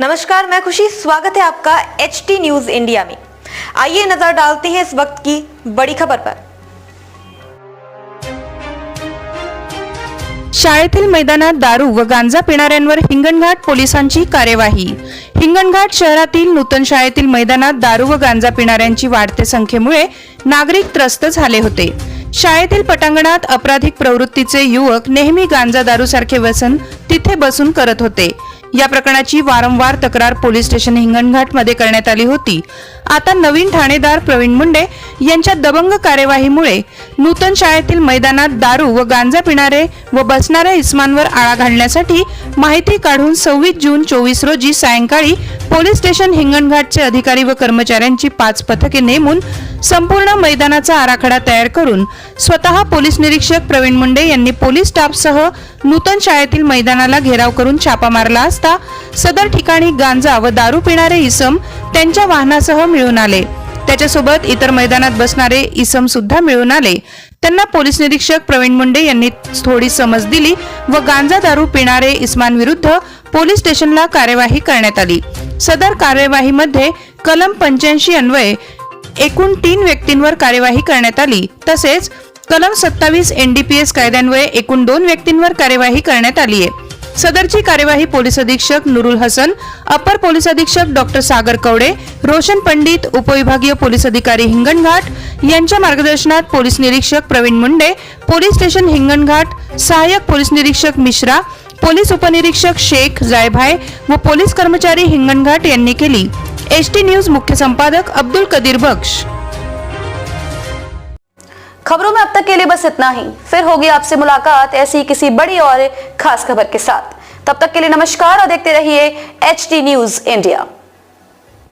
नमस्कार मैं खुशी। स्वागत है आपका एच टी न्यूज इंडिया में। आइए नजर डालते हैं इस वक्त की बड़ी खबर पर। शाळेतील मैदानात दारू व गांजा पिणाऱ्यांवर हिंगणघाट पोलिसांची कार्यवाही. हिंगणघाट शहरातील नूतन शाळेतील मैदानात दारू व गांजा पिणाऱ्यांची वाढत्या संख्येमुळे नागरिक त्रस्त झाले होते. शाळेतील पटांगणात अपराधिक प्रवृत्तीचे युवक नेहमी गांजा दारू सारखे व्यसन तिथे बसून करत होते. या प्रकरणाची वारंवार तक्रार पोलीस स्टेशन हिंगणघाटमध्ये करण्यात आली होती. आता नवीन ठाणेदार प्रवीण मुंडे यांच्या दबंग कार्यवाहीमुळे नूतन शाळेतील मैदानात दारू व गांजा पिणारे व बसणाऱ्या इस्मांवर आळा घालण्यासाठी माहिती काढून सव्वीस जून चोवीस रोजी सायंकाळी पोलीस स्टेशन हिंगणघाटचे अधिकारी व कर्मचाऱ्यांची पाच पथके नेमून संपूर्ण मैदानाचा आराखडा तयार करून स्वतः पोलीस निरीक्षक प्रवीण मुंडे यांनी पोलीस स्टाफसह नूतन शाळेतील मैदानाला घेराव करून छापा मारला असता सदर ठिकाणी गांजा व दारू पिणारे इसम त्यांच्या वाहनासह मिळून आले. त्याच्यासोबत इतर मैदानात बसणारे इसम सुद्धा मिळून आले. त्यांना पोलीस निरीक्षक प्रवीण मुंडे यांनी थोडी समज दिली व गांजा दारू पिणारे इस्मांविरुद्ध पोलीस स्टेशनला कार्यवाही करण्यात आली. सदर कार्यवाहीमध्ये कलम पंच्याऐंशी अन्वये एकूण तीन व्यक्तींवर कार्यवाही करण्यात आली. तसेच कलम सत्तावीस एनडीपीएस कायद्यान्वये एकूण दोन व्यक्तींवर कार्यवाही करण्यात आली आहे. सदरची कार्यवाही पोलीस अधीक्षक नुरुल हसन अपर पोलीस अधीक्षक डॉक्टर सागर कवडे रोशन पंडित उपविभागीय पोलीस अधिकारी हिंगणघाट यांच्या मार्गदर्शनात पोलीस निरीक्षक प्रवीण मुंडे पोलीस स्टेशन हिंगणघाट सहाय्यक पोलीस निरीक्षक मिश्रा पोलीस उपनिरीक्षक शेख जायभाय व पोलीस कर्मचारी हिंगणघाट यांनी एस टी न्यूज़ मुख्य संपादक अब्दुल कदीर बख्श. खबरों में अब तक के लिए बस इतना ही. फिर होगी आपसे मुलाकात ऐसी किसी बड़ी और खास खबर के साथ. तब तक के लिए नमस्कार और देखते रहिए एच टी न्यूज़ इंडिया.